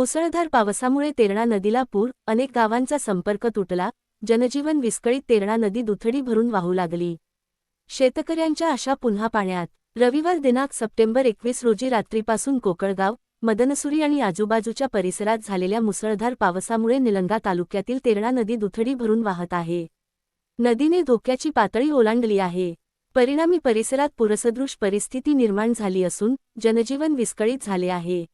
मुसळधार पावसामुळे तेरणा नदीला पूर अनेक गावांचा संपर्क तुटला जनजीवन विस्कळीत तेरणा नदी दुथडी भरून वाहू लागली. शेतकऱ्यांच्या आशा पुन्हा पाण्यात. रविवार दिनांक सप्टेंबर एकवीस रोजी रात्रीपासून कोकळगाव मदनसुरी आणि आजूबाजूच्या परिसरात झालेल्या मुसळधार पावसामुळे निलंगा तालुक्यातील तेरणा नदी दुथडी भरून वाहत आहे. नदीने धोक्याची पातळी ओलांडली आहे. परिणामी परिसरात पुरसदृश परिस्थिती निर्माण झाली असून जनजीवन विस्कळीत झाले आहे.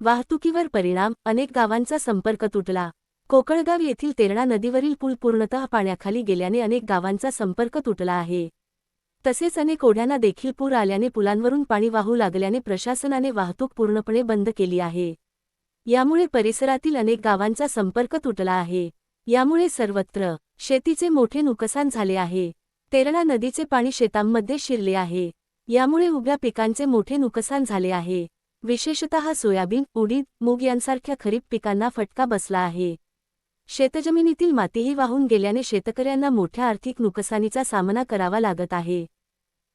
वाहतुकीवर परिणाम अनेक गावांचा संपर्क तुटला. कोकळगाव येथील तेरणा नदीवरील पूल पूर्णतः पाण्याखाली गेल्याने अनेक गावांचा संपर्क तुटला आहे. तसेच अनेक ओढ्यांना देखील पूर आल्याने पुलांवरून पाणी वाहू लागल्याने प्रशासनाने वाहतूक पूर्णपणे बंद केली आहे. यामुळे परिसरातील अनेक गावांचा संपर्क तुटला आहे. यामुळे सर्वत्र शेतीचे मोठे नुकसान झाले आहे. तेरणा नदीचे पाणी शेतांमध्ये शिरले आहे. यामुळे उभ्या पिकांचे मोठे नुकसान झाले आहे. विशेषतः सोयाबीन उडीद मूग यांसारख्या खरीप पिकांना फटका बसला आहे. शेतजमिनीतील मातीही वाहून गेल्याने शेतकऱ्यांना मोठ्या आर्थिक नुकसानीचा सामना करावा लागत आहे.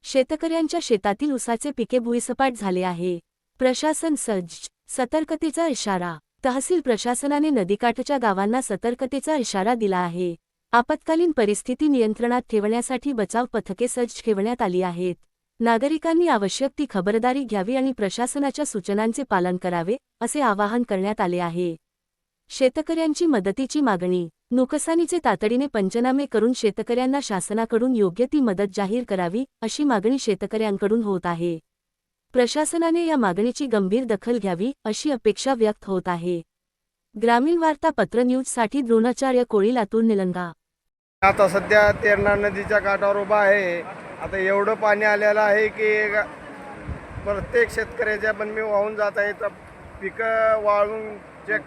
शेतकऱ्यांच्या शेतातील उसाचे पिके भुईसपाट झाले आहे. प्रशासन सज्ज सतर्कतेचा इशारा. तहसील प्रशासनाने नदीकाठच्या गावांना सतर्कतेचा इशारा दिला आहे. आपत्कालीन परिस्थिती नियंत्रणात ठेवण्यासाठी बचाव पथके सज्ज ठेवण्यात आली आहेत. नागरिकांनी आवश्यक ती खबरदारी घ्यावी आणि प्रशासनाच्या सूचनांचे पालन करावे असे आवाहन करण्यात आले आहे. शेतकऱ्यांची मदतीची मागणी नुकसानीचे तातडीने पंचनामे करून शेतकऱ्यांना शासनाकडून योग्य ती मदत जाहीर करावी अशी मागणी शेतकऱ्यांकडून होत आहे. प्रशासनाने या मागणीची गंभीर दखल घ्यावी अशी अपेक्षा व्यक्त होत आहे. ग्रामीण वार्ता पत्र न्यूजसाठी द्रोणाचार्य कोळी लातूर निलंगा. आता सध्या तेरणा नदीच्या काठावर उभा आहे. आता एवढं पाणी आलेलं आहे की प्रत्येक शेतकऱ्याच्या पण मी वाहून जात आहे. तर पिकं वाळून जे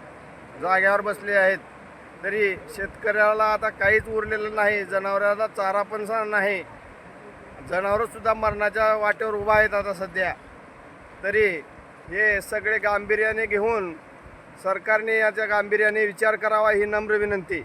जाग्यावर बसले आहेत तरी शेतकऱ्याला आता काहीच उरलेलं नाही. जनावराला चारा पण सा- नाही. जनावरंसुद्धा मरणाच्या वाटेवर उभा आहेत आता सध्या. तरी हे सगळे गांभीर्याने घेऊन सरकारने याच्या गांभीर्याने विचार करावा ही नम्र विनंती.